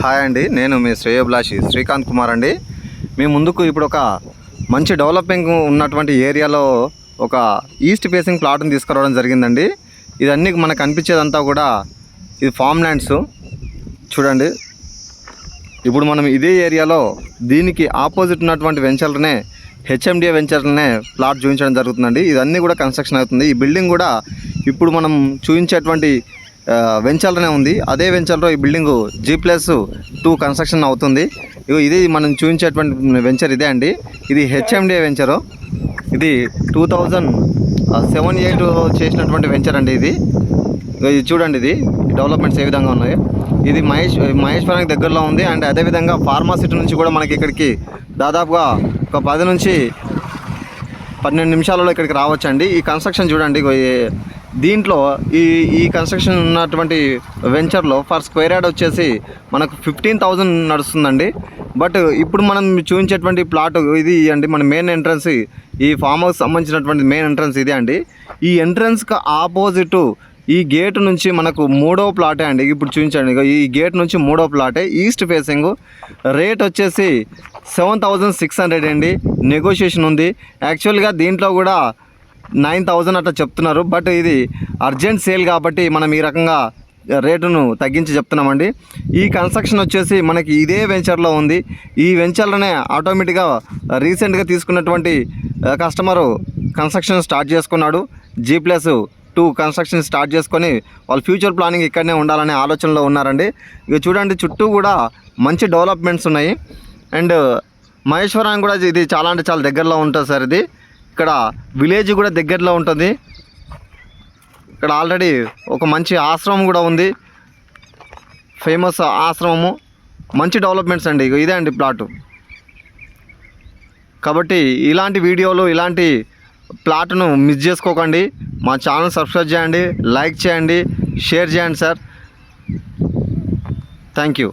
Hi అండి నేను మీ శ్రేయోభిలాషి శ్రీకాంత్ కుమార్ అండి. మీ ముందుకు ఇప్పుడు ఒక మంచి డెవలపింగ్ ఉన్నటువంటి ఏరియాలో ఒక ఈస్ట్ ఫేసింగ్ ప్లాట్ని తీసుకురావడం జరిగిందండి. ఇదన్నీ మనకు కనిపించేదంతా కూడా ఇది ఫామ్ ల్యాండ్స్ చూడండి. ఇప్పుడు మనం ఇదే ఏరియాలో దీనికి ఆపోజిట్ ఉన్నటువంటి వెంచర్లనే హెచ్ఎండిఏ వెంచర్లనే ప్లాట్ చూపించడం జరుగుతుందండి. ఇదన్నీ కూడా కన్స్ట్రక్షన్ అవుతుంది. ఈ బిల్డింగ్ కూడా ఇప్పుడు మనం చూపించేటువంటి వెంచాలనే ఉంది. అదే వెంచర్లో ఈ building G plus two construction అవుతుంది. ఇది మనం చూపించేటువంటి వెంచర్ ఇదే అండి. ఇది హెచ్ఎండిఏ వెంచరు. ఇది టూ థౌజండ్ సెవెన్ ఎయిట్ చేసినటువంటి వెంచర్ అండి ఇది. ఇది చూడండి ఇది. డెవలప్మెంట్స్ ఏ విధంగా ఉన్నాయి. ఇది మహేష్ మహేశ్వరానికి దగ్గరలో ఉంది. అండ్ అదేవిధంగా ఫార్మాసిటీ నుంచి కూడా మనకి ఇక్కడికి దాదాపుగా ఒక పది నుంచి పన్నెండు నిమిషాలలో ఇక్కడికి రావచ్చండి. ఈ కన్స్ట్రక్షన్ చూడండి దీంట్లో ఈ ఈ కన్స్ట్రక్షన్ ఉన్నటువంటి వెంచర్లో ఫర్ స్క్వేర్ యార్డ్ వచ్చేసి మనకు ఫిఫ్టీన్ థౌజండ్ నడుస్తుందండి. బట్ ఇప్పుడు మనం చూపించేటువంటి ప్లాట్ ఇది అండి మన మెయిన్ ఎంట్రన్స్ ఈ ఫామ్ హౌస్ సంబంధించినటువంటి మెయిన్ ఎంట్రన్స్ ఇదే అండి. ఈ ఎంట్రన్స్కి ఆపోజిట్ ఈ గేట్ నుంచి మనకు మూడో ప్లాటే అండి. ఇప్పుడు చూపించండి ఈ గేట్ నుంచి మూడో ప్లాటే ఈస్ట్ ఫేసింగ్ రేట్ వచ్చేసి సెవెన్ థౌజండ్ సిక్స్ హండ్రెడ్ అండి. నెగోషియేషన్ ఉంది. యాక్చువల్గా దీంట్లో కూడా నైన్ థౌజండ్ అట్లా చెప్తున్నారు. బట్ ఇది అర్జెంట్ సేల్ కాబట్టి మనం ఈ రకంగా రేటును తగ్గించి చెప్తున్నామండి. ఈ కన్స్ట్రక్షన్ వచ్చేసి మనకి ఇదే వెంచర్లో ఉంది. ఈ వెంచర్లోనే ఆటోమేటిక్గా రీసెంట్గా తీసుకున్నటువంటి కస్టమరు కన్స్ట్రక్షన్ స్టార్ట్ చేసుకున్నాడు. G plus two construction start చేసుకొని వాళ్ళ ఫ్యూచర్ ప్లానింగ్ ఇక్కడనే ఉండాలనే ఆలోచనలో ఉన్నారండి. ఇక చూడండి చుట్టూ కూడా మంచి డెవలప్మెంట్స్ ఉన్నాయి. అండ్ మహేశ్వరానికి కూడా ఇది చాలా అంటే చాలా దగ్గరలో ఉంటుంది సార్ ఇది. ఇక్కడ విలేజ్ కూడా దగ్గరలో ఉంటుంది. ఇక్కడ ఆల్రెడీ ఒక మంచి ఆశ్రమం కూడా ఉంది. ఫేమస్ ఆశ్రమము. మంచి డెవలప్మెంట్స్ అండి ఇదే అండి ప్లాటు. కాబట్టి ఇలాంటి వీడియోలు ఇలాంటి ప్లాట్ను మిస్ చేసుకోకండి. మా ఛానల్ సబ్స్క్రైబ్ చేయండి లైక్ చేయండి షేర్ చేయండి సార్. Thank you.